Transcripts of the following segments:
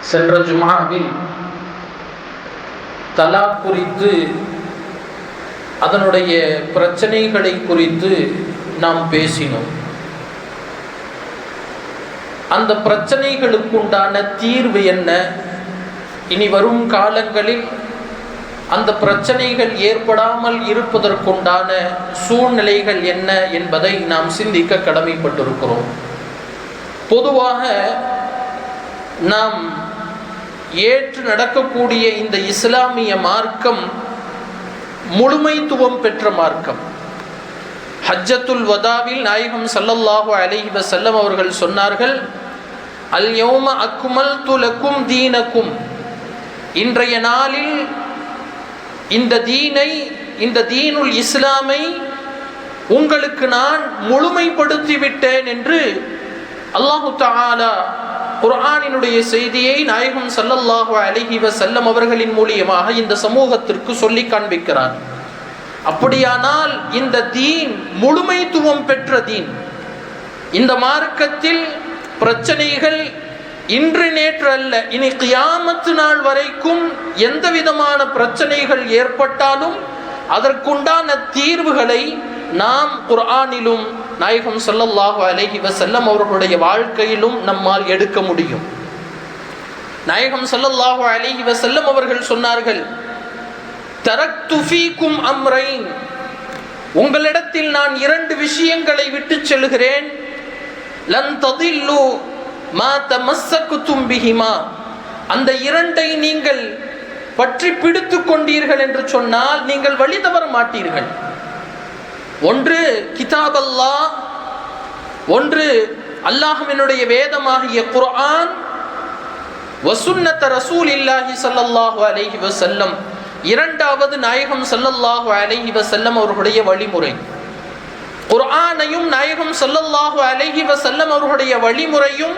சென்ற ஜுமாவில் தலாக் குறித்து அதனுடைய பிரச்சனைகளை குறித்து நாம் பேசினோம். அந்த பிரச்சனைகளுக்குண்டான தீர்வு என்ன? இனி வரும் காலங்களில் அந்த பிரச்சனைகள் ஏற்படாமல் இருப்பதற்குண்டான சூழ்நிலைகள் என்ன என்பதை நாம் சிந்திக்க கடமைப்பட்டிருக்கிறோம். பொதுவாக நாம் ஏற்று நடக்கக்கூடிய இந்த இஸ்லாமிய மார்க்கம் முழுமைத்துவம் பெற்ற மார்க்கம். ஹஜ்ஜத்துல் வதாவில் நாயகம் சல்லல்லாஹு அலஹி வசல்லம் அவர்கள் சொன்னார்கள் அல்யோம அக்குமல் துலக்கும் தீனக்கும். இன்றைய நாளில் இந்த தீனை இந்த தீனுல் இஸ்லாமை உங்களுக்கு நான் முழுமைப்படுத்தி விட்டேன் என்று அல்லாஹு தாலா குரானினுடைய செய்தியை நாயகம் சல்லல்லாஹு அலைஹி செல்லம் அவர்களின் மூலியமாக இந்த சமூகத்திற்கு சொல்லி காண்பிக்கிறார். அப்படியானால் இந்த தீன் முழுமைத்துவம் பெற்ற தீன். இந்த மார்க்கத்தில் பிரச்சனைகள் இன்று நேற்று அல்ல இனி கியாமத்து நாள் வரைக்கும் எந்த விதமான பிரச்சனைகள் ஏற்பட்டாலும் அதற்குண்டான தீர்வுகளை நாம் குர்ஆனிலும் நாயகம் சொல்லல்லாஹு அலஹி வசல்லம் அவர்களுடைய வாழ்க்கையிலும் நம்மால் எடுக்க முடியும். நாயகம் சொல்லல்லாஹு அலஹி வசல்லம் அவர்கள் சொன்னார்கள் தரக்துஃபீக்கும் அம்ரைன். உங்களிடத்தில் நான் இரண்டு விஷயங்களை விட்டு செல்கிறேன். லன் ததில்லு மா தமஸ்ஸகுதும் பிஹிமா. அந்த இரண்டை நீங்கள் பற்றி பிடித்து கொண்டீர்கள் என்று சொன்னால் நீங்கள் வழி தவற மாட்டீர்கள். ஒன்று கிதாப் அல்லாஹ் ஒன்று அல்லாஹ்வினுடைய வேதமாகிய குர்ஆன் வசுன்னத்த ரசூல் இல்லாஹி ஸல்லல்லாஹு அலைஹி வசல்லம் இரண்டாவது நாயகம் சல்லல்லாஹு அலைஹி வசல்லம் அவர்களுடைய வழிமுறை. குர்ஆனையும் நாயகம் சல்லல்லாஹு அலைஹி வசல்லம் அவர்களுடைய வழிமுறையும்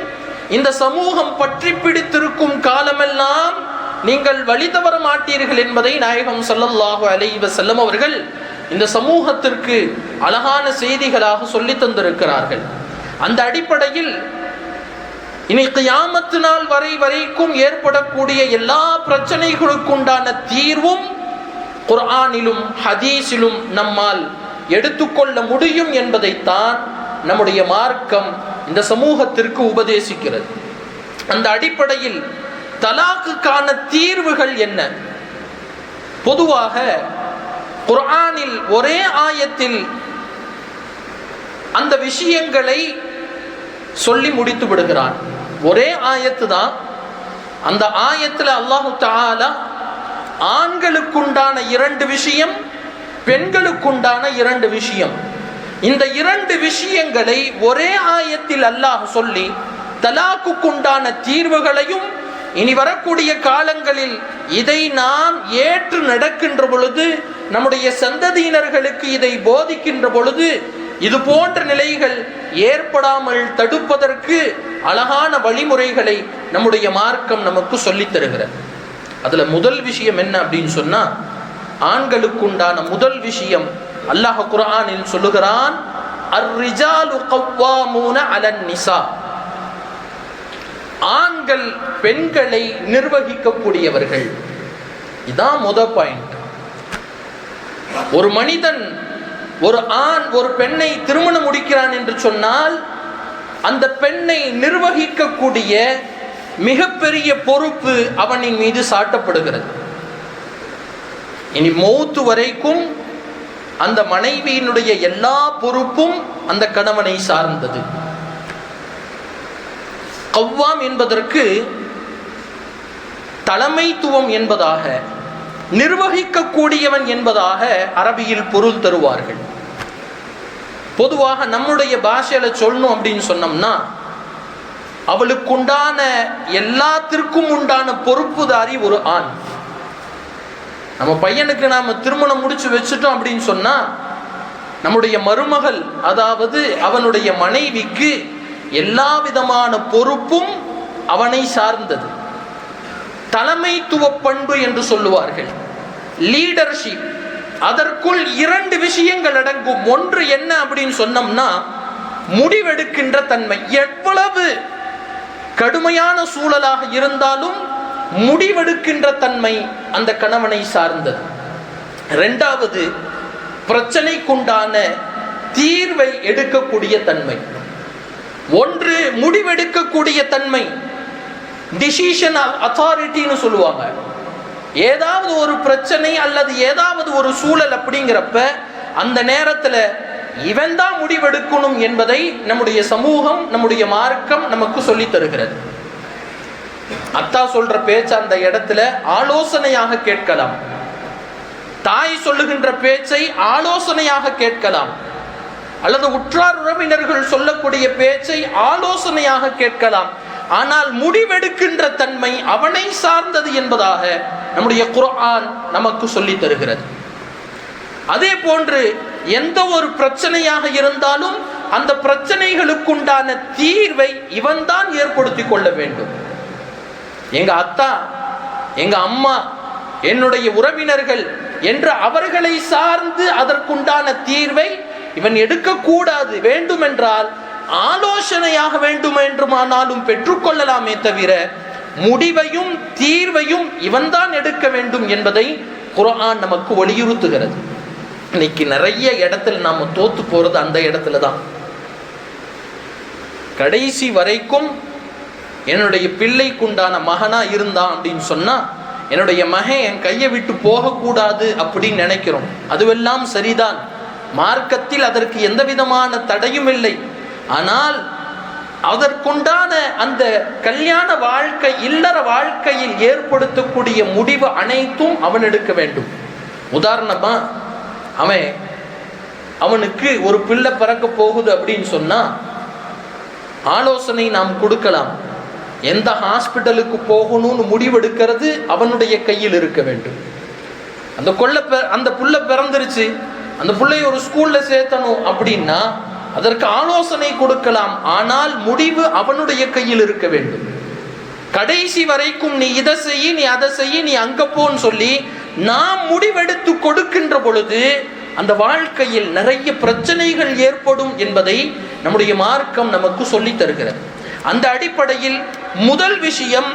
இந்த சமூகம் பற்றி பிடித்திருக்கும் காலமெல்லாம் நீங்கள் வழி தவற மாட்டீர்கள் என்பதை நாயகம் சல்லல்லாஹு அலைஹி வசல்லம் அவர்கள் இந்த சமூகத்திற்கு அழகான செய்திகளாக சொல்லி தந்திருக்கிறார்கள். அந்த அடிப்படையில் இன்னைக்கு யாமத்து நாள் வரை வரைக்கும் ஏற்படக்கூடிய எல்லா பிரச்சனைகளுக்குண்டான தீர்வும் குர்ஆனிலும் ஹதீஸிலும் நம்மால் எடுத்துக்கொள்ள முடியும் என்பதைத்தான் நம்முடைய மார்க்கம் இந்த சமூகத்திற்கு உபதேசிக்கிறது. அந்த அடிப்படையில் தலாக்குக்கான தீர்வுகள் என்ன? பொதுவாக குர்ஆனில் ஒரே ஆயத்தில் அந்த விஷயங்களை சொல்லி முடித்து விடுகிறான் ஒரே ஆயத்து தான். அந்த ஆயத்தில் அல்லாஹு தாலா ஆண்களுக்குண்டான இரண்டு விஷயம் பெண்களுக்குண்டான இரண்டு விஷயம். இந்த இரண்டு விஷயங்களை ஒரே ஆயத்தில் அல்லாஹ் சொல்லி தலாக்குக்குண்டான தீர்வுகளையும் இனி வரக்கூடிய காலங்களில் இதை நாம் ஏற்று நடக்கின்ற பொழுது நம்முடைய சந்ததியினர்களுக்கு இதை போதிக்கின்ற பொழுது இது போன்ற நிலைகள் ஏற்படாமல் தடுப்பதற்கு அழகான வழிமுறைகளை நம்முடைய மார்க்கம் நமக்கு சொல்லித் தருகிறது. அதுல முதல் விஷயம் என்ன அப்படின்னு சொன்னா ஆண்களுக்குண்டான முதல் விஷயம் அல்லாஹ் குரானில் சொல்லுகிறான் அலன் நிசா. ஆண்கள் பெண்களை நிர்வகிக்கக்கூடியவர்கள். இதான் முத பாயிண்ட் ஒரு மனிதன் ஒரு ஆண் ஒரு பெண்ணை திருமணம் முடிக்கிறான் என்று சொன்னால் அந்த பெண்ணை நிர்வகிக்கக்கூடிய மிகப்பெரிய பொறுப்பு அவனின் மீது சாட்டப்படுகிறது. இனி மௌத்து வரைக்கும் அந்த மனைவியினுடைய எல்லா பொறுப்பும் அந்த கணவனை சார்ந்தது. கவ்வாம் என்பதற்கு தலைமைத்துவம் என்பதாக நிர்வகிக்கக்கூடியவன் என்பதாக அரபியில் பொருள் தருவார்கள். பொதுவாக நம்முடைய பாஷையில் சொல்லணும் அப்படின்னு சொன்னோம்னா அவளுக்குண்டான எல்லாத்திற்கும் உண்டான பொறுப்புதாரி ஒரு ஆண். நம்ம பையனுக்கு நாம் திருமணம் முடிச்சு வச்சுட்டோம் அப்படின்னு சொன்னால் நம்முடைய மருமகள் அதாவது அவனுடைய மனைவிக்கு எல்லா விதமான பொறுப்பும் அவனை சார்ந்தது. தலைமைத்துவ பண்பு என்று சொல்லுவார்கள். லீடர்ஷிப் அதற்குள் இரண்டு விஷயங்கள் அடங்கும். ஒன்று என்ன அப்படின்னு சொன்னோம்னா முடிவெடுக்கின்ற தன்மை. எவ்வளவு கடுமையான சூழலாக இருந்தாலும் முடிவெடுக்கின்ற தன்மை அந்த கணவனை சார்ந்தது. ரெண்டாவது பிரச்சனைக்குண்டான தீர்வை எடுக்கக்கூடிய தன்மை. ஒன்று முடிவெடுக்கக்கூடிய தன்மை. டிசிஷன் அத்தாரிட்டின்னு சொல்லுவாங்க. ஏதாவது ஒரு பிரச்சனை அல்லது ஏதாவது ஒரு சூழல் அப்படிங்கிறப்ப அந்த நேரத்தில் இவன் தான் முடிவெடுக்கணும் என்பதை நம்முடைய சமூகம் நம்முடைய மார்க்கம் நமக்கு சொல்லி தருகிறது. அத்தா சொல்ற பேச்ச அந்த இடத்துல ஆலோசனையாக கேட்கலாம். தாய் சொல்லுகின்ற பேச்சை ஆலோசனையாக கேட்கலாம். அல்லது உற்றார் உறவினர்கள் சொல்லக்கூடிய பேச்சை ஆலோசனையாக கேட்கலாம். ஆனால் முடிவெடுக்கின்ற தன்மை அவனை சார்ந்தது என்பதாக நம்முடைய குர்ஆன் நமக்கு சொல்லி தருகிறது. அதே போன்று எந்த ஒரு பிரச்சனையாக இருந்தாலும் அந்த பிரச்சனைகளுக்குண்டான தீர்வை இவன்தான் ஏற்படுத்தி கொள்ள வேண்டும். எங்க அத்தா எங்க அம்மா என்னுடைய உறவினர்கள் என்று அவர்களை சார்ந்து அதற்குண்டான தீர்வை இவன் எடுக்கக்கூடாது. வேண்டுமென்றால் ஆலோசனையாக வேண்டும் என்றுமானாலும் பெற்றுக்கொள்ளலாமே தவிர முடிவையும் தீர்வையும் இவன்தான் எடுக்க வேண்டும் என்பதை குரான் நமக்கு வலியுறுத்துகிறது. இன்னைக்கு நிறைய இடத்துல நாம் தோத்து போகிறது அந்த இடத்துல தான். கடைசி வரைக்கும் என்னுடைய பிள்ளைக்குண்டான மகனா இருந்தான் அப்படின்னு சொன்னா என்னுடைய மகன் என் கையை விட்டு போகக்கூடாது அப்படின்னு நினைக்கிறோம். அதுவெல்லாம் சரிதான். மார்க்கத்தில் அதற்கு எந்த விதமான தடையும் இல்லை. ஆனால் அதற்குண்டான அந்த கல்யாண வாழ்க்கை இல்லற வாழ்க்கையில் ஏற்படுத்தக்கூடிய முடிவு அனைத்தும் அவன் எடுக்க வேண்டும். உதாரணமா அவன் அவனுக்கு ஒரு பிள்ளை பிறக்க போகுது அப்படின்னு சொன்னா ஆலோசனை நாம் கொடுக்கலாம். எந்த ஹாஸ்பிட்டலுக்கு போகணும்னு முடிவெடுக்கிறது அவனுடைய கையில் இருக்க வேண்டும். அந்த கொள்ள அந்த புள்ள பிறந்துருச்சு அந்த பிள்ளைய ஒரு ஸ்கூல்ல சேர்த்தணும் அப்படின்னா அதற்கு ஆலோசனை கொடுக்கலாம். ஆனால் முடிவு அவனுடைய கையில் இருக்க வேண்டும். கடைசி வரைக்கும் நீ இதை செய்ய நீ அதை செய்ய நீ அங்க போன்னு சொல்லி நாம் முடிவெடுத்து கொடுக்கின்ற பொழுது அந்த வாழ்க்கையில் நிறைய பிரச்சனைகள் ஏற்படும் என்பதை நம்முடைய மார்க்கம் நமக்கு சொல்லி தருகிறது. அந்த அடிப்படையில் முதல் விஷயம்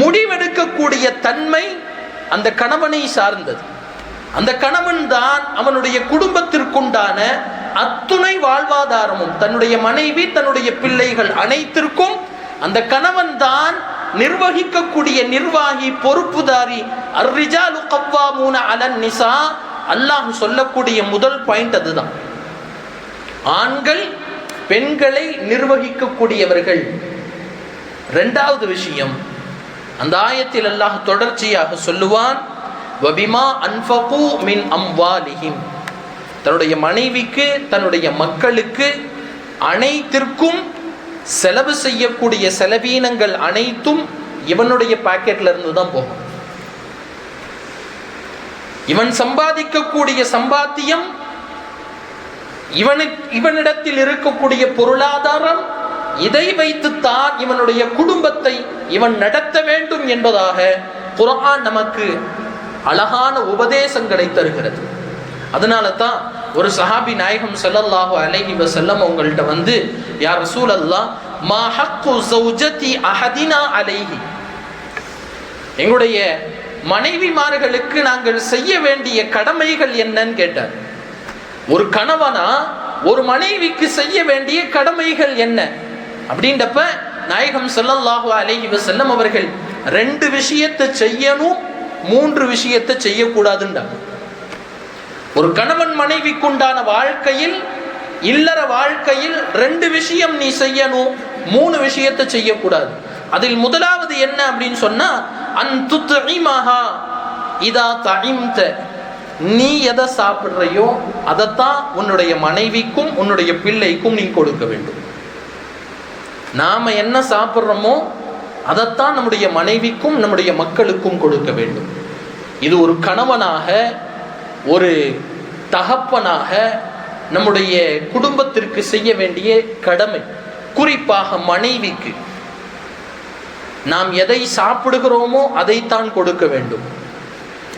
முடிவெடுக்கக்கூடிய தன்மை அந்த கணவனை சார்ந்தது. அந்த கணவன் தான் அவனுடைய குடும்பத்திற்குண்டான அத்துணை வாழ்வாதாரமும் தன்னுடைய மனைவி தன்னுடைய பிள்ளைகள் அனைத்திற்கும் அந்த கணவன் தான் நிர்வகிக்கக்கூடிய நிர்வாகி பொறுப்புதாரி அர்ரிஜாலு கவ்வாமூன அலன் நிசா அல்லாஹ் சொல்லக்கூடிய முதல் பாயிண்ட் அதுதான். ஆண்கள் பெண்களை நிர்வகிக்கக்கூடியவர்கள். ரெண்டாவது விஷயம் அந்த ஆயத்தில் அல்லாஹ் தொடர்ச்சியாக சொல்லுவான் வபிமா அன்ஃபகு மின் அம்வாலிஹிம். தன்னுடைய மனைவிக்கு தன்னுடைய மக்களுக்கு அனைத்திற்கும் செலவு செய்யக்கூடிய செலவீனங்கள் அனைத்தும் இவனுடைய பாக்கெட்ல இருந்து தான் போகும். இவன் சம்பாதிக்கக்கூடிய சம்பாத்தியம் இவனு இவனிடத்தில் இருக்கக்கூடிய பொருளாதாரம் இதை வைத்துத்தான் இவனுடைய குடும்பத்தை இவன் நடத்த வேண்டும் என்பதாக குரான் நமக்கு அழகான உபதேசங்களை தருகிறது அதனால தான் ஒரு சஹாபி நாயகம் செல்லல்லாஹோ அலைஹி வசல்லம் உங்கள்கிட்ட வந்து யார் ரசூல் அல்லா மா ஹக்கு சௌஜதி அஹதினா அலைஹி? எங்களுடைய மனைவிமார்களுக்கு நாங்கள் செய்ய வேண்டிய கடமைகள் என்னன்னு கேட்டார். ஒரு கணவனா ஒரு மனைவிக்கு செய்ய வேண்டிய கடமைகள் என்ன? அப்படின்றப்ப நாயகம் செல்லல்லாஹோ அலைஹி வசல்லம் அவர்கள் ரெண்டு விஷயத்தை செய்யணும் மூன்று விஷயத்தை செய்யக்கூடாதுன்றாங்க ஒரு கணவன் மனைவிக்குண்டான வாழ்க்கையில் இல்லற வாழ்க்கையில் ரெண்டு விஷயம் நீ செய்யணும் மூணு விஷயத்தை செய்யக்கூடாது. அதில் முதலாவது என்ன அப்படின்னு சொன்னா அந்துத்இமஹா இதா தஇம்த நீ எதை சாப்பிட்றையோ அதைத்தான் உன்னுடைய மனைவிக்கும் உன்னுடைய பிள்ளைக்கும் நீ கொடுக்க வேண்டும். நாம என்ன சாப்பிட்றோமோ அதைத்தான் நம்முடைய மனைவிக்கும் நம்முடைய மக்களுக்கும் கொடுக்க வேண்டும். இது ஒரு கணவனாக ஒரு தகப்பனாக நம்முடைய குடும்பத்திற்கு செய்ய வேண்டிய கடமை. குறிப்பாக மனைவிக்கு. நாம் எதை சாப்பிடுகிறோமோ அதைத்தான் கொடுக்க வேண்டும்.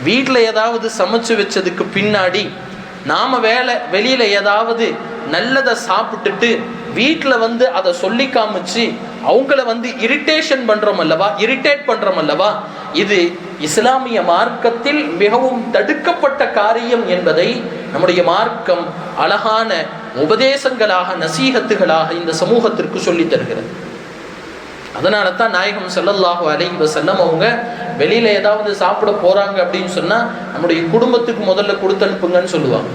வீட்டில் ஏதாவது சமைச்சு வச்சதுக்கு பின்னாடி நாம் வேலை வெளியில் ஏதாவது நல்லதை சாப்பிட்டுட்டு வீட்டில் வந்து அதை சொல்லி காமிச்சு அவங்கள வந்து இரிட்டேஷன் பண்ணுறோம் அல்லவா? இரிட்டேட் பண்ணுறோம் அல்லவா? இது இஸ்லாமிய மார்க்கத்தில் மிகவும் தடுக்கப்பட்ட காரியம் என்பதை நம்முடைய மார்க்கம் அழகான உபதேசங்களாக நசீகத்துகளாக இந்த சமூகத்திற்கு சொல்லித் தருகிறது. அதனால தான் நாயகம் ஸல்லல்லாஹு அலைஹி வஸல்லம் அவங்க வெளியில் ஏதாவது சாப்பிட போகிறாங்க அப்படின்னு சொன்னால் நம்முடைய குடும்பத்துக்கு முதல்ல கொடுத்து அனுப்புங்கன்னு சொல்லுவாங்க.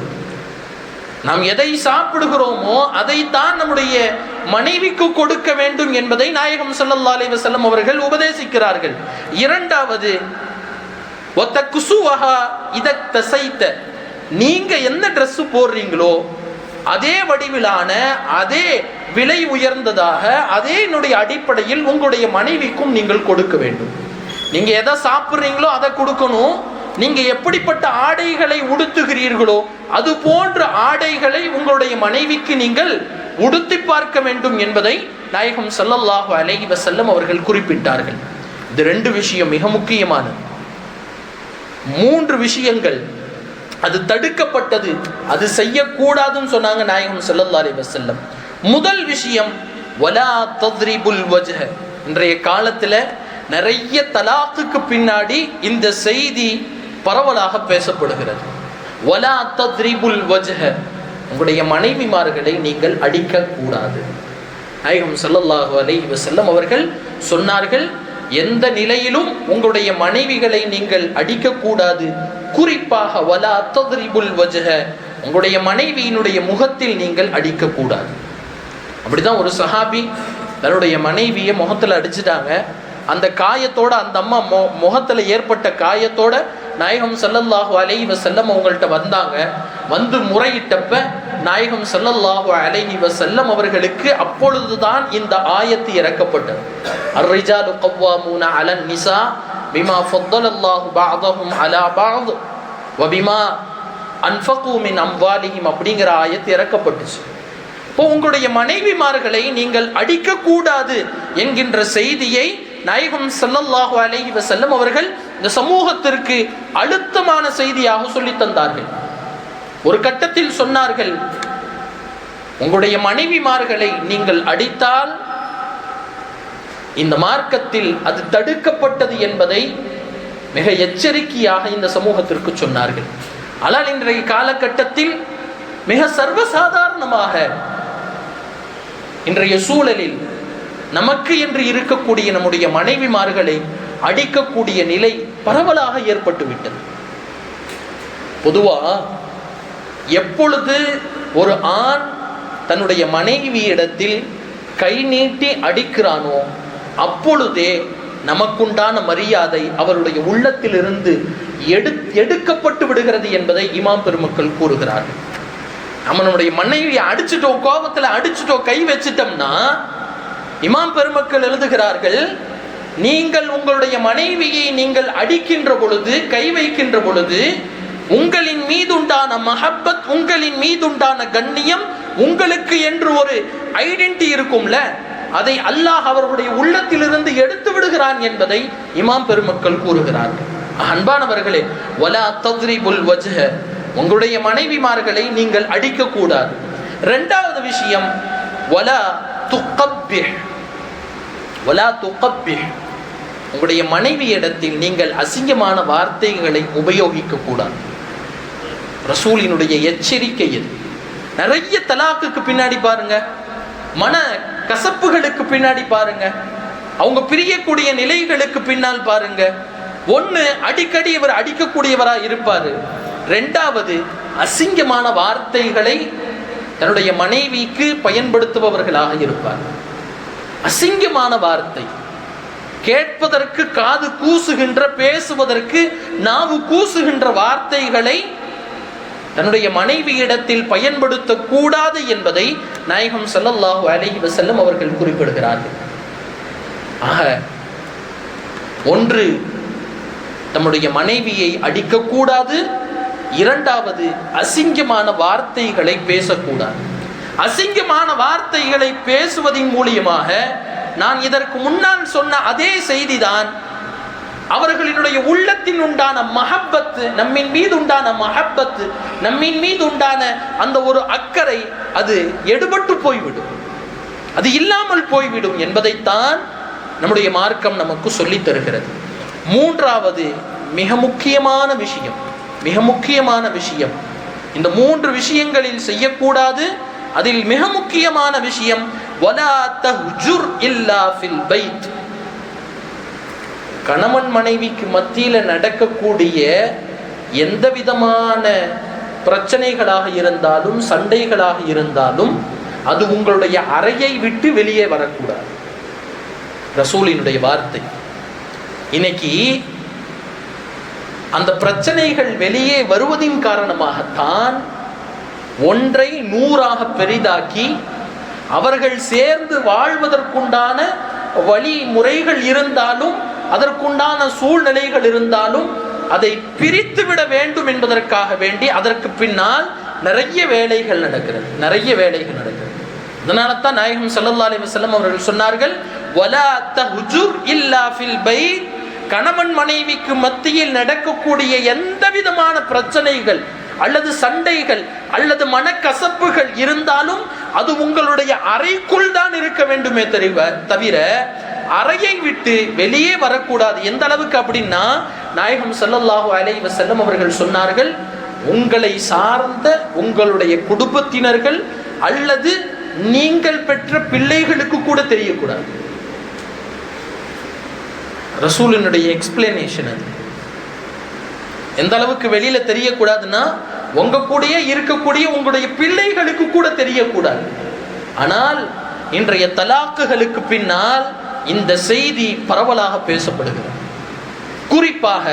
நாம் எதை சாப்பிடுகிறோமோ அதைத்தான் நம்முடைய மனைவிக்கு கொடுக்க வேண்டும் என்பதை நாயகம் ஸல்லல்லாஹு அலி வசல்லம் அவர்கள் உபதேசிக்கிறார்கள். இரண்டாவது ஒத்த குசுவஹா இதக் தசைத்த. நீங்க எந்த ட்ரெஸ் போடுறீங்களோ அதே வடிவிலான அதே விலை உயர்ந்ததாக அதே என்னுடைய அடிப்படையில் உங்களுடைய மனைவிக்கும் நீங்கள் கொடுக்க வேண்டும். நீங்க எதை சாப்பிட்றீங்களோ அதை கொடுக்கணும். நீங்க எப்படிப்பட்ட ஆடைகளை உடுத்துகிறீர்களோ அது போன்ற ஆடைகளை உங்களுடைய மனைவிக்கு நீங்கள் உடுத்தி பார்க்க வேண்டும் என்பதை நாயகம் சல்லல்லாஹு அலஹி வசல்லம் அவர்கள் குறிப்பிட்டார்கள். இது ரெண்டு விஷயம் மிக முக்கியமானது. மூன்று விஷயங்கள். அது தடுக்கப்பட்டது. அது செய்யக்கூடாதுன்னு சொன்னாங்க நாயகம் சல்லல்லா அலி வசல்லம் முதல் விஷயம் வலா தத்ரிபுல் வஜ்ஹ. இன்றைய காலத்தில் நிறைய தலாக்குக்கு பின்னாடி இந்த செய்தி பரவலாக பேசப்படுகிறது. வலா தத்ரிபுல் வஜ்ஹ. உங்களுடைய மனைவிமார்களை நீங்கள் அடிக்கக்கூடாது. நாயகம் ஸல்லல்லாஹு செல்லம் அவர்கள் சொன்னார்கள் எந்த நிலையிலும் உங்களுடைய மனைவிகளை நீங்கள் அடிக்கக்கூடாது. குறிப்பாக வலா தத்ரிபுல் வஜ்ஹ. உங்களுடைய மனைவியினுடைய முகத்தில் நீங்கள் அடிக்கக்கூடாது. அப்படிதான் ஒரு சஹாபி தன்னுடைய மனைவியை முகத்தில் அடிச்சிட்டாங்க. அந்த காயத்தோட அந்த அம்மா மொ முகத்தில் ஏற்பட்ட காயத்தோட நாயகம் ஸல்லல்லாஹு அலைஹி செல்லம் அவங்கள்ட்ட வந்தாங்க. வந்து முறையிட்டப்ப நாயகம் ஸல்லல்லாஹு அலைஹி செல்லம் அவர்களுக்கு அப்பொழுதுதான் இந்த ஆயத்து இறக்கப்பட்டது. அர்ரிஜாலு கவ்வாமூன அலன் நிசா பிமா ஃபத்தலல்லாஹு பாதஹும் அலா பாத் வபிமா அன்ஃபகூமின் அம்வாலிஹிம் அப்படிங்கிற ஆயத்து இறக்கப்பட்டுச்சு. இப்போ உங்களுடைய மனைவிமார்களை நீங்கள் அடிக்கக்கூடாது என்கின்ற செய்தியை நாயகம் ஸல்லல்லாஹு அலைஹி செல்லும் அவர்கள் இந்த சமூகத்திற்கு அழுத்தமான செய்தியாக சொல்லி தந்தார்கள். ஒரு கட்டத்தில் சொன்னார்கள் உங்களுடைய மனைவிமார்களை நீங்கள் அடித்தால் இந்த மார்க்கத்தில் அது தடுக்கப்பட்டது என்பதை மிக எச்சரிக்கையாக இந்த சமூகத்திற்கு சொன்னார்கள். ஆனால் இன்றைய காலகட்டத்தில் மிக சர்வசாதாரணமாக இன்றைய சூழலில் நமக்கு என்று இருக்கக்கூடிய நம்முடைய மனைவிமார்களை அடிக்கக்கூடிய நிலை பரவலாக ஏற்பட்டுவிட்டது. பொதுவா எப்பொழுது ஒரு ஆண் தன்னுடைய மனைவியிடத்தில் கை நீட்டி அடிக்கிறானோ அப்பொழுதே நமக்குண்டான மரியாதை அவருடைய உள்ளத்திலிருந்து எடு எடுக்கப்பட்டு விடுகிறது என்பதை இமாம் பெருமக்கள் கூறுகிறார்கள். நம்ம நம்முடைய மனைவியை அடிச்சிட்டோம் கோபத்தில் அடிச்சிட்டோம் கை வச்சிட்டோம்னா இமாம் பெருமக்கள் எழுதுகிறார்கள் நீங்கள் உங்களுடைய மனைவியை நீங்கள் அடிக்கின்ற பொழுது கை வைக்கின்ற பொழுது உங்களின் மீதுண்டான மஹப்பத் உங்களின் மீதுண்டான கண்ணியம் உங்களுக்கு என்று ஒரு ஐடென்டி இருக்கும்ல அதை அல்லாஹ் அவர்களுடைய உள்ளத்திலிருந்து எடுத்து விடுகிறான் என்பதை இமாம் பெருமக்கள் கூறுகிறார்கள். அன்பானவர்களே வலா தத்ரிபுல் வஜ்ஹ. உங்களுடைய மனைவிமார்களை நீங்கள் அடிக்கக்கூடாது. ரெண்டாவது விஷயம் வலா துக்கப்பிஹ் வலா துக்கப்பிஹ். உங்களுடைய மனைவியிடத்தில் நீங்கள் அசிங்கமான வார்த்தைகளை உபயோகிக்க கூடாது. ரசூலினுடைய எச்சரிக்கை இது நிறைய தலாக்குக்கு பின்னாடி பாருங்க. மன கசப்புகளுக்கு பின்னாடி பாருங்க. அவங்க பிரியக்கூடிய நிலைகளுக்கு பின்னால் பாருங்க. ஒன்று அடிக்கடி இவர் அடிக்கக்கூடியவராக இருப்பார். ரெண்டாவது அசிங்கமான வார்த்தைகளை தன்னுடைய மனைவிக்கு பயன்படுத்துபவர்களாக இருப்பார். அசிங்கமான வார்த்தை. கேட்பதற்கு காது கூசுகின்ற பேசுவதற்கு நாவு கூசுகின்ற வார்த்தைகளை தன்னுடைய மனைவியிடத்தில் பயன்படுத்தக்கூடாது என்பதை நாயகம் ஸல்லல்லாஹு அலஹி வசல்லம் அவர்கள் குறிப்பிடுகிறார்கள். ஆக ஒன்று தம்முடைய மனைவியை அடிக்கக்கூடாது இரண்டாவது அசிங்கமான வார்த்தைகளை பேசக்கூடாது. அசிங்கமான வார்த்தைகளை பேசுவதின் மூலியமாக நான் இதற்கு முன்னால் சொன்ன அதே செய்திதான் அவர்களினுடைய உள்ளத்தின் உண்டான மஹப்பத்து நம்மின் மீது உண்டான மஹப்பத்து நம்மின் மீது உண்டான அந்த ஒரு அக்கறை அது எடுபட்டு போய்விடும். அது இல்லாமல் போய்விடும் என்பதைத்தான் நம்முடைய மார்க்கம் நமக்கு சொல்லித் தருகிறது. மூன்றாவது மிக முக்கியமான விஷயம். மிக முக்கியமான விஷயம். இந்த மூன்று விஷயங்களில் செய்யக்கூடாது. அதில் மிக முக்கியமான விஷயம் வலா தஹ்ஜுர் கணவன் மனைவிக்கு மத்தியில் நடக்கக்கூடிய எந்த விதமான பிரச்சனைகளாக இருந்தாலும் சண்டைகளாக இருந்தாலும் அது உங்களுடைய அறையை விட்டு வெளியே வரக்கூடாது. ரசூலினுடைய வார்த்தை. இன்னைக்கு அந்த பிரச்சனைகள் வெளியே வருவதின் காரணமாகத்தான் ஒன்றை நூறாக பெரிதாக்கி அவர்கள் சேர்ந்து வாழ்வதற்குண்டான வழிமுறைகள் இருந்தாலும் அதற்குண்டான சூழ்நிலைகள் இருந்தாலும் அதை பிரித்து விட வேண்டும் என்பதற்காக வேண்டி அதற்கு பின்னால் நிறைய வேலைகள் நடக்கிறது. நிறைய வேலைகள் நடக்கிறது. அதனால தான் நாயகம் ஸல்லல்லாஹு அலி வசல்லம் அவர்கள் சொன்னார்கள் வலா தஹ்ஜுர் இல்லா ஃபில் பைத் கணவன் மனைவிக்கு மத்தியில் நடக்கக்கூடிய எந்த விதமான பிரச்சனைகள் அல்லது சண்டைகள் அல்லது மனக்கசப்புகள் இருந்தாலும் அது உங்களுடைய அறைக்குள் தான் இருக்க வேண்டுமே தெரிவ தவிர அறையை விட்டு வெளியே வரக்கூடாது. எந்த அளவுக்கு அப்படின்னா நாயகம் ஸல்லல்லாஹு அலைஹி செல்லம் அவர்கள் சொன்னார்கள் உங்களை சார்ந்த உங்களுடைய குடும்பத்தினர்கள் அல்லது நீங்கள் பெற்ற பிள்ளைகளுக்கு கூட தெரியக்கூடாது. ரசூலினுடைய எக்ஸ்பிளனேஷன் அது. எந்த அளவுக்கு வெளியில தெரியக்கூடாதுன்னா உங்க கூடயே இருக்கக்கூடிய உங்களுடைய பிள்ளைகளுக்கு கூட தெரியக்கூடாது. ஆனால் இன்றைய தலாக்குகளுக்கு பின்னால் இந்த செய்தி பரவலாக பேசப்படுகிறது. குறிப்பாக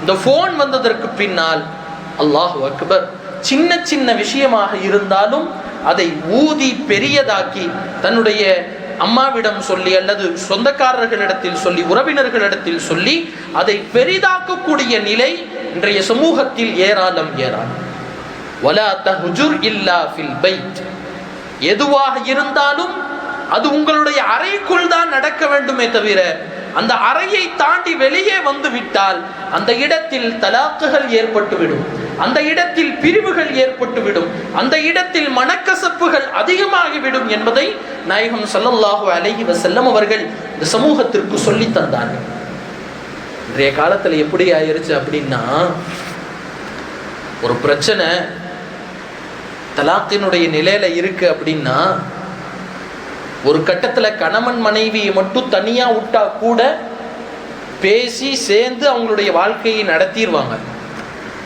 இந்த போன் வந்ததற்கு பின்னால் அல்லாஹு அக்பர் சின்ன சின்ன விஷயமாக இருந்தாலும் அதை ஊதி பெரியதாக்கி தன்னுடைய அம்மாவிடம் சொல்லி அல்லது சொந்தக்காரர்களிடத்தில் சொல்லி உறவினர்களிடத்தில் சொல்லி அதை பெரிதாக்கக்கூடிய நிலை இன்றைய சமூகத்தில் ஏராளம் ஏராளம். வலா தஹ்ஜுர் இல்லா ஃபில் பைத். எதுவாக இருந்தாலும் அது உங்களுடைய அறைக்குள் தான் நடக்க வேண்டுமே தவிர அந்த அறையை தாண்டி வெளியே வந்து விட்டால் அந்த இடத்தில் தலாக்குகள் ஏற்பட்டுவிடும். அந்த இடத்தில் பிரிவுகள் ஏற்பட்டுவிடும். அந்த இடத்தில் மனக்கசப்புகள் அதிகமாகிவிடும் என்பதை நாயகம் சல்லல்லாஹு அலஹி வசல்லம் அவர்கள் இந்த சமூகத்திற்கு சொல்லி தந்தார்கள். இன்றைய காலத்தில் எப்படி ஆயிருச்சு அப்படின்னா ஒரு பிரச்சனை தலாக்கினுடைய நிலையில இருக்கு அப்படின்னா ஒரு கட்டத்தில் கணவன் மனைவியை மட்டும் தனியாக விட்டா கூட பேசி சேர்ந்து அவங்களுடைய வாழ்க்கையை நடத்திடுவாங்க.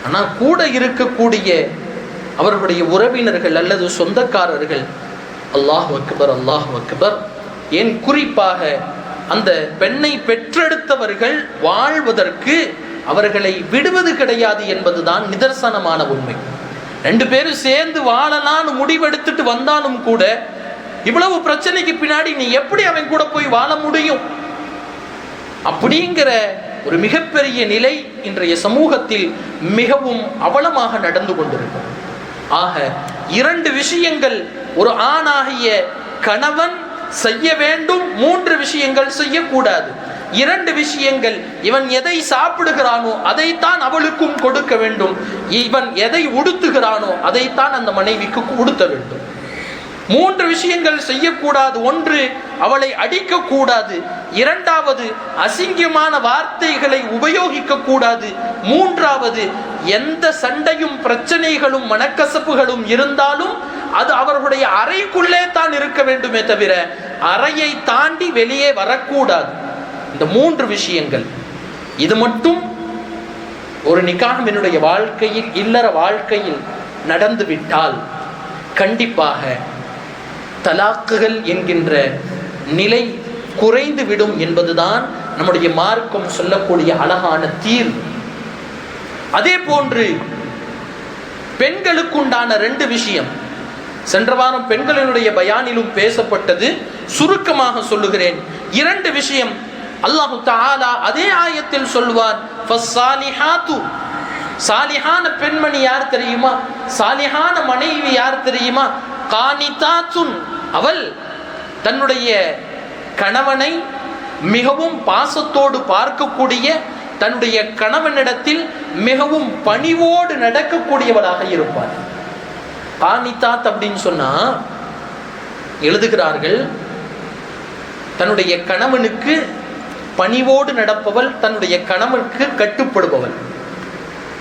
ஆனால் கூட இருக்கக்கூடிய அவர்களுடைய உறவினர்கள் அல்லது சொந்தக்காரர்கள் அல்லாஹ் அக்பர் அல்லாஹ் அக்பர். ஏன் குறிப்பாக அந்த பெண்ணை பெற்றெடுத்தவர்கள் வாழ்வதற்கு அவர்களை விடுவது கிடையாது என்பதுதான் நிதர்சனமான உண்மை. ரெண்டு பேரும் சேர்ந்து வாழலாம்னு முடிவெடுத்துட்டு வந்தாலும் கூட இவ்வளவு பிரச்சனைக்கு பின்னாடி நீ எப்படி அவன் கூட போய் வாழ முடியும்? அப்படிங்கிற ஒரு மிகப்பெரிய நிலை இன்றைய சமூகத்தில் மிகவும் அவலமாக நடந்து கொண்டிருக்கும் ஆக இரண்டு விஷயங்கள் ஒரு ஆணாகிய கணவன் செய்ய வேண்டும் மூன்று விஷயங்கள் செய்யக்கூடாது. இரண்டு விஷயங்கள் இவன் எதை சாப்பிடுகிறானோ அதைத்தான் அவளுக்கும் கொடுக்க வேண்டும். இவன் எதை உடுத்துகிறானோ அதைத்தான் அந்த மனைவிக்கு உடுத்த வேண்டும். மூன்று விஷயங்கள் செய்யக்கூடாது. ஒன்று அவளை அடிக்க கூடாது இரண்டாவது அசிங்கமான வார்த்தைகளை உபயோகிக்க கூடாது மூன்றாவது எந்த சண்டையும் பிரச்சனைகளும் மனக்கசப்புகளும் இருந்தாலும் அது அவர்களுடைய அறைக்குள்ளே தான் இருக்க வேண்டுமே தவிர அறையை தாண்டி வெளியே வரக்கூடாது. இந்த மூன்று விஷயங்கள். இது மட்டும் ஒரு நிகாமினுடைய வாழ்க்கையில் இல்லற வாழ்க்கையில் நடந்து விட்டால் கண்டிப்பாக தலாக்குகள் என்கின்ற நிலை குறைந்து விடும் என்பதுதான் நம்முடைய மார்க்கம் சொல்லக்கூடிய அழகான தீர்வு அதே போன்று பெண்களுக்குண்டான ரெண்டு விஷயம். சென்ற வாரம் பெண்களினுடைய பயானிலும் பேசப்பட்டது. சுருக்கமாக சொல்லுகிறேன். இரண்டு விஷயம். அல்லாஹு தாலா அதே ஆயத்தில் சொல்வார் சாலிஹான பெண்மணி யார் தெரியுமா? சாலிஹான மனைவி யார் தெரியுமா? கானிதாத்துன். அவள் தன்னுடைய கணவனை மிகவும் பாசத்தோடு பார்க்கக்கூடிய தன்னுடைய கணவனிடத்தில் மிகவும் பணிவோடு நடக்கக்கூடியவளாக இருப்பார் கானிதாத் அப்படின்னு சொன்னா எழுதுகிறார்கள் தன்னுடைய கணவனுக்கு பணிவோடு நடப்பவள் தன்னுடைய கணவனுக்கு கட்டுப்படுபவள்.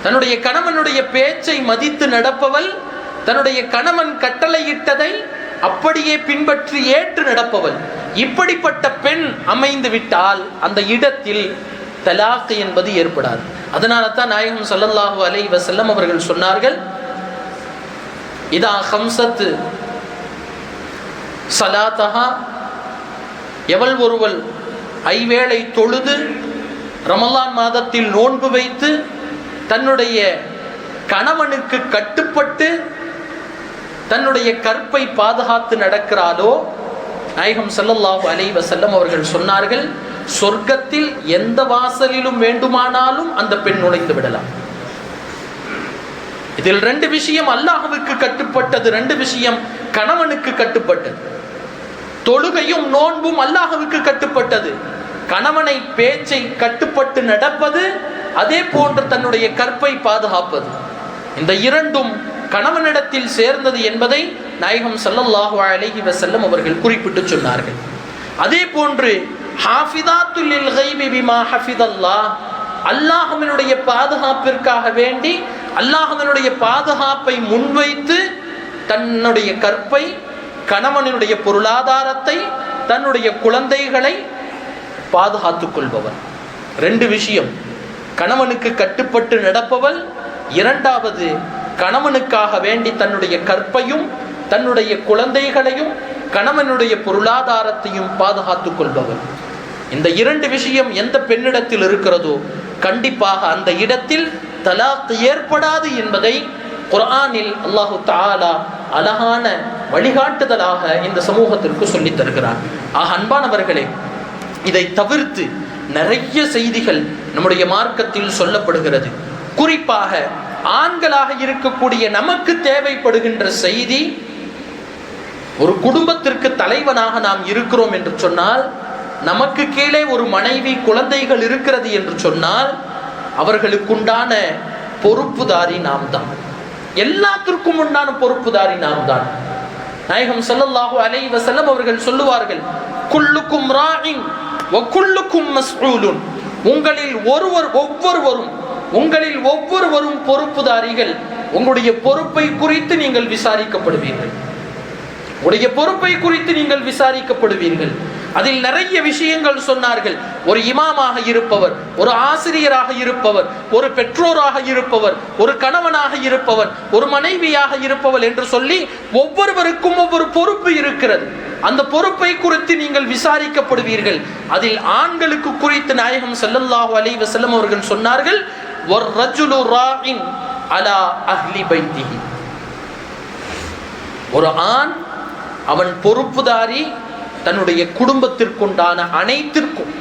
தன்னுடைய கணவனுடைய பேச்சை மதித்து நடப்பவள் தன்னுடைய கணவன் கட்டளையிட்டதை அப்படியே பின்பற்றி ஏற்று நடப்பவள். இப்படிப்பட்ட பெண் அமைந்து விட்டால் அந்த இடத்தில் தலாக்கு என்பது ஏற்படாது. அதனால தான் நாயகம் சல்லல்லாஹு அலை வசல்லம் அவர்கள் சொன்னார்கள் இதா ஹம்சத்து சலாத்தஹா. எவள் ஒருவள் ஐவேளை தொழுது ரமலான் மாதத்தில் நோன்பு வைத்து தன்னுடைய கணவனுக்கு கட்டுப்பட்டு தன்னுடைய கற்பை பாதுகாத்து நடக்கிறாளோ? நாயகம் சல்லல்லாஹு அலை வசல்லம் அவர்கள் சொன்னார்கள் சொர்க்கத்தில் எந்த வாசலிலும் வேண்டுமானாலும் அந்த பெண் நுழைந்து விடலாம். இதில் ரெண்டு விஷயம் அல்லாஹ்வுக்கு கட்டுப்பட்டது ரெண்டு விஷயம் கணவனுக்கு கட்டுப்பட்டது. தொழுகையும் நோன்பும் அல்லாஹ்வுக்கு கட்டுப்பட்டது. கணவனை பேச்சை கட்டுப்பட்டு நடப்பது அதே போன்று தன்னுடைய கற்பை பாதுகாப்பது. இந்த இரண்டும் கணவனிடத்தில் சேர்ந்தது என்பதை நாயகம் சல்லல்லாஹு அலஹி வசல்லம் அவர்கள் குறிப்பிட்டு சொன்னார்கள். அதே போன்று ஹாஃபிதாத்துல் பிமா ஹஃபிதல்லாஹ் அல்லாஹ்வினுடைய பாதுகாப்பிற்காக வேண்டி அல்லாஹ்வினுடைய பாதுகாப்பை முன்வைத்து தன்னுடைய கற்பை கணவனுடைய பொருளாதாரத்தை தன்னுடைய குழந்தைகளை பாதுகாத்துக் கொள்பவர் ரெண்டு விஷயம். கணவனுக்கு கட்டுப்பட்டு நடப்பவள். இரண்டாவது கணவனுக்காக வேண்டி தன்னுடைய கற்பையும் தன்னுடைய குழந்தைகளையும் கணவனுடைய பொருளாதாரத்தையும் பாதுகாத்துக் கொள்பவர். இந்த இரண்டு விஷயம் எந்த பெண்ணிடத்தில் இருக்கிறதோ கண்டிப்பாக அந்த இடத்தில் தலாக்கு ஏற்படாது என்பதை குர்ஆனில் அல்லாஹு தாலா அழகான வழிகாட்டுதலாக இந்த சமூகத்திற்கு சொல்லித் தருகிறார். ஆக அன்பானவர்களே இதை தவிர்த்து நிறைய செய்திகள் நம்முடைய மார்க்கத்தில் சொல்லப்படுகிறது. குறிப்பாக ஆண்களாக இருக்கக்கூடிய நமக்கு தேவைப்படுகின்ற செய்தி ஒரு குடும்பத்திற்கு தலைவனாக நாம் இருக்கிறோம் என்று சொன்னால் நமக்கு கீழே ஒரு மனைவி குழந்தைகள் இருக்கிறது என்று சொன்னால் அவர்களுக்குண்டான பொறுப்புதாரி நாம் தான் எல்லாத்திற்கும் உண்டான பொறுப்புதாரி நாம் தான் நாயகம் ஸல்லல்லாஹு அலை வசல்லம் அவர்கள் சொல்லுவார்கள் குல்லுக்கும் ராஇன் வ குல்லுக்கும் உங்களில் ஒருவர் ஒவ்வொருவரும் உங்களில் ஒவ்வொருவரும் பொறுப்புதாரிகள். உங்களுடைய பொறுப்பை குறித்து நீங்கள் விசாரிக்கப்படுவீர்கள். உடைய பொறுப்பை குறித்து நீங்கள் விசாரிக்கப்படுவீர்கள். அதில் நிறைய விஷயங்கள் சொன்னார்கள். ஒரு இமாமாக இருப்பவர் ஒரு ஆசிரியராக இருப்பவர் ஒரு பெற்றோராக இருப்பவர் ஒரு கணவனாக இருப்பவர் ஒரு மனைவியாக இருப்பவர் என்று சொல்லி ஒவ்வொருவருக்கும் ஒவ்வொரு பொறுப்பு இருக்கிறது. அந்த பொறுப்பை குறித்து நீங்கள் விசாரிக்கப்படுவீர்கள். அதில் ஆண்களுக்கு குறித்து நாயகம் செல்லல்லாஹு அலைஹி வஸல்லம் அவர்கள் சொன்னார்கள் ஒரு ரஜுலு ராஇன் அலா அஹ்லி பைத்திஹி ஒரு ஆண் அவன் பொறுப்புதாரி தன்னுடைய குடும்பத்திற்குண்டான அனைத்திற்கும்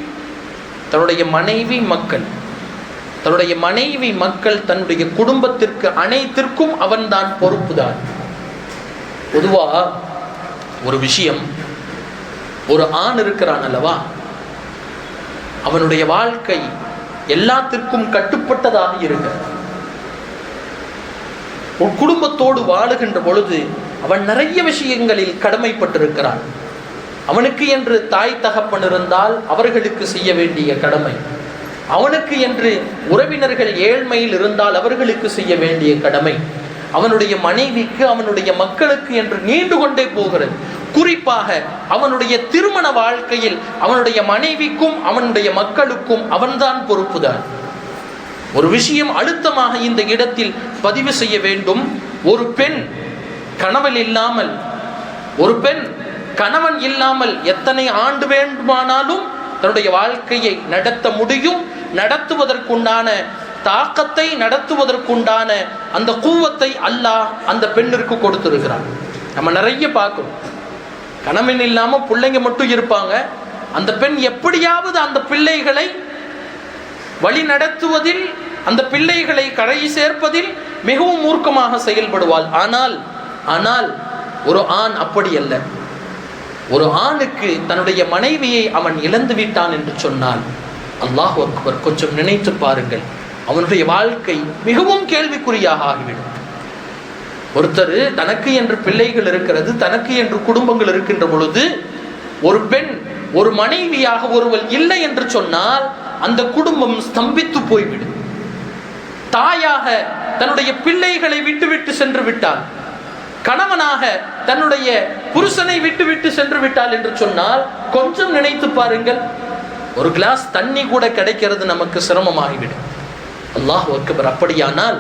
தன்னுடைய மனைவி மக்கள் தன்னுடைய மனைவி மக்கள் தன்னுடைய குடும்பத்திற்கு அனைத்திற்கும் அவன்தான் பொறுப்புதாரி. பொதுவாக ஒரு விஷயம் ஒரு ஆண் இருக்கிறான் அல்லவா? அவனுடைய வாழ்க்கை எல்லாத்திற்கும் கட்டுப்பட்டதாக இருக்க உன் குடும்பத்தோடு வாழுகின்ற பொழுது அவன் நிறைய விஷயங்களில் கடமைப்பட்டிருக்கிறான். அவனுக்கு என்று தாய் தகப்பன் இருந்தால் அவர்களுக்கு செய்ய வேண்டிய கடமை. அவனுக்கு என்று உறவினர்கள் ஏழ்மையில் இருந்தால் அவர்களுக்கு செய்ய வேண்டிய கடமை. அவனுடைய மனைவிக்கு அவனுடைய மக்களுக்கு என்று நீண்டு கொண்டே போகிறது. குறிப்பாக அவனுடைய திருமண வாழ்க்கையில் அவனுடைய மனைவிக்கும் அவனுடைய மக்களுக்கும் அவன்தான் பொறுப்புதான். ஒரு விஷயம் அழுத்தமாக இந்த இடத்தில் பதிவு செய்ய வேண்டும். ஒரு பெண் கணவன் இல்லாமல் ஒரு பெண் கணவன் இல்லாமல் எத்தனை ஆண்டு வேண்டுமானாலும் தன்னுடைய வாழ்க்கையை நடத்த முடியும். நடத்துவதற்குண்டான தாக்கத்தை நடத்துவதற்குண்டான அந்த கூவத்தை அல்லாஹ் அந்த பெண்ணிற்கு கொடுத்திருக்கிறான். நம்ம நிறைய பார்க்கணும் கணவன் இல்லாமல் பிள்ளைங்க மட்டும் இருப்பாங்க. அந்த பெண் எப்படியாவது அந்த பிள்ளைகளை வழி நடத்துவதில் அந்த பிள்ளைகளை கரை சேர்ப்பதில் மிகவும் மூர்க்கமாக செயல்படுவாள். ஆனால் ஆனால் ஒரு ஆண் அப்படி அல்ல. ஒரு ஆணுக்கு தன்னுடைய மனைவியை அவன் இழந்து விட்டான் என்று சொன்னால் அல்லாஹ் அக்பர் கொஞ்சம் நினைத்து பாருங்கள். அவனுடைய வாழ்க்கை மிகவும் கேள்விக்குறியாக ஆகிவிடும். ஒருத்தர் தனக்கு என்று பிள்ளைகள் இருக்கிறது தனக்கு என்று குடும்பங்கள் இருக்கின்ற பொழுது ஒரு பெண் ஒரு மனைவியாக ஒருவள் இல்லை என்று சொன்னால் அந்த குடும்பம் ஸ்தம்பித்து போய்விடும். தாயாக தன்னுடைய பிள்ளைகளை விட்டுவிட்டு சென்று விட்டால் கணவனாக தன்னுடைய புருஷனை விட்டுவிட்டு சென்று விட்டால் என்று சொன்னால் கொஞ்சம் நினைத்து பாருங்கள் ஒரு கிளாஸ் தண்ணி கூட கிடைக்கிறது நமக்கு சிரமமாகிவிடும். அல்லாஹ் அக்பர். அப்படியானால்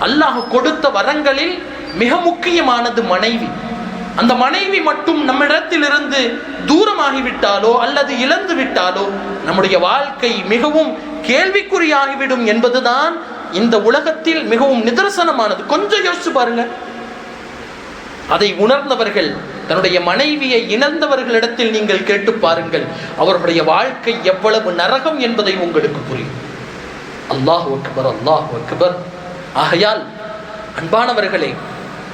அல்லாஹ் கொடுத்த வரங்களில் மிக முக்கியமானது மனைவி. அந்த மனைவி மட்டும் நம்மிடத்திலிருந்து தூரமாகிவிட்டாலோ அல்லது இழந்து விட்டாலோ நம்முடைய வாழ்க்கை மிகவும் கேள்விக்குறியாகிவிடும் என்பதுதான் இந்த உலகத்தில் மிகவும் நிதர்சனமானது. கொஞ்சம் யோசிச்சு பாருங்க. அதை உணர்ந்தவர்கள் தன்னுடைய மனைவியை இழந்தவர்களிடத்தில் நீங்கள் கேட்டு பாருங்கள். அவருடைய வாழ்க்கை எவ்வளவு நரகம் என்பதை உங்களுக்கு புரியும். அல்லாஹ் அக்பர் அல்லாஹ் அக்பர். ஆகையால் அன்பானவர்களே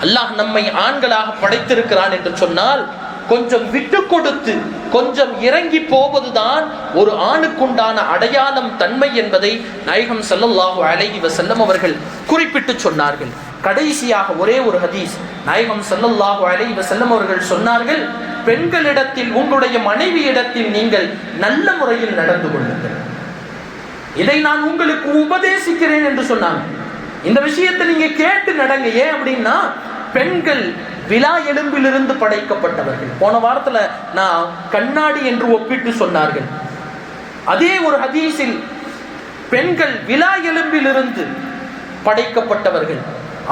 அல்லாஹ் நம்மை ஆண்களாக படைத்திருக்கிறான் என்று சொன்னால் கொஞ்சம் விட்டு கொடுத்து கொஞ்சம் இறங்கி போவதுதான் ஒரு ஆணுக்குண்டான அடையாளம் தன்மை என்பதை நாயகம் ஸல்லல்லாஹு அலைஹி வஸல்லம் அவர்கள் குறிப்பிட்டு சொன்னார்கள். கடைசியாக ஒரே ஒரு ஹதீஸ் நாயகம் ஸல்லல்லாஹு அலைஹி வஸல்லம் அவர்கள் சொன்னார்கள் பெண்களிடத்தில் உங்களுடைய மனைவியிடத்தில் நீங்கள் நல்ல முறையில் நடந்து கொள்ளுங்கள். இதை நான் உங்களுக்கு உபதேசிக்கிறேன் என்று சொன்னாங்க. இந்த விஷயத்தை நீங்க கேட்டு நடங்க. ஏன் அப்படின்னா பெண்கள் விழா எலும்பிலிருந்து படைக்கப்பட்டவர்கள். போன வாரத்தில் நான் கண்ணாடி என்று ஒப்பிட்டு சொன்னார்கள். அதே ஒரு ஹதீஸில் பெண்கள் விழா எலும்பிலிருந்து படைக்கப்பட்டவர்கள்.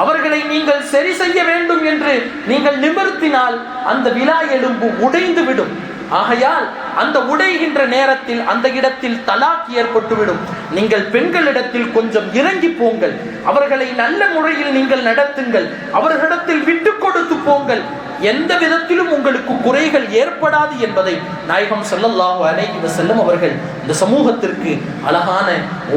அவர்களை நீங்கள் சரி செய்ய வேண்டும் என்று நீங்கள் நிமிர்த்தினால் அந்த விழா எலும்பு உடைந்து விடும் ஆகையால் அந்த உடைகின்ற நேரத்தில் அந்த இடத்தில் தலாக் ஏற்பட்டுவிடும். நீங்கள் பெண்களிடத்தில் கொஞ்சம் இறங்கி போங்கள். அவர்களை நல்ல முறையில் நீங்கள் நடத்துங்கள். அவர்களிடத்தில் விட்டு கொடுத்து போங்கள். எந்த விதத்திலும் உங்களுக்கு குறைகள் ஏற்படாது என்பதை நாயகம் ஸல்லல்லாஹு அலைஹி செல்லும் அவர்கள் இந்த சமூகத்திற்கு அழகான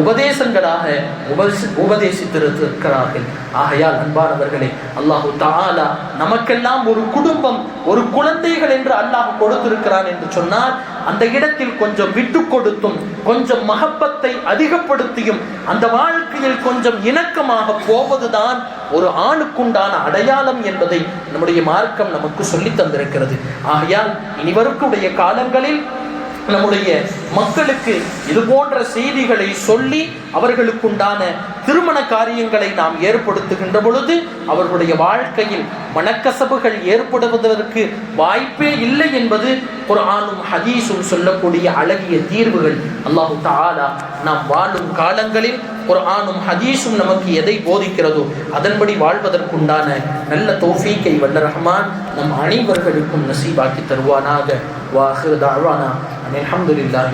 உபதேசங்களாக உபசி- உபதேசித்திருக்கிறார்கள். ஆகையால் அன்பானவர்களே அல்லாஹு தாலா நமக்கெல்லாம் ஒரு குடும்பம் ஒரு குழந்தைகள் என்று அல்லாஹ் கொடுத்திருக்கிறான் என்று சொன்னால் அந்த இடத்தில் கொஞ்சம் விட்டு கொடுத்தும் கொஞ்சம் மகப்பத்தை அதிகப்படுத்தியும் அந்த வாழ்க்கையில் கொஞ்சம் இணக்கமாக போவதுதான் ஒரு ஆணுக்குண்டான அடையாளம் என்பதை நம்முடைய மார்க்கம் நமக்கு சொல்லி தந்திருக்கிறது. ஆகையால் இனிவருக்குடைய காலங்களில் நம்முடைய மக்களுக்கு இது போன்ற செய்திகளை சொல்லி அவர்களுக்குண்டான திருமண காரியங்களை நாம் ஏற்படுத்துகின்ற பொழுது அவர்களுடைய வாழ்க்கையில் மனக்கசபுகள் ஏற்படுவதற்கு வாய்ப்பே இல்லை என்பது குர்ஆனும் ஹதீஸும் சொல்லக்கூடிய அழகிய தீர்வுகள். அல்லாஹு தாலா நாம் வாழும் காலங்களில் குர்ஆனும் ஹதீஸும் நமக்கு எதை போதிக்கிறதோ அதன்படி வாழ்வதற்குண்டான நல்ல தோஃபீக்கை வல்ல ரஹ்மான் நம் அனைவர்களுக்கும் நசீபாக்கி தருவானாக. வாஹு தாழ்வானா يعني الحمد لله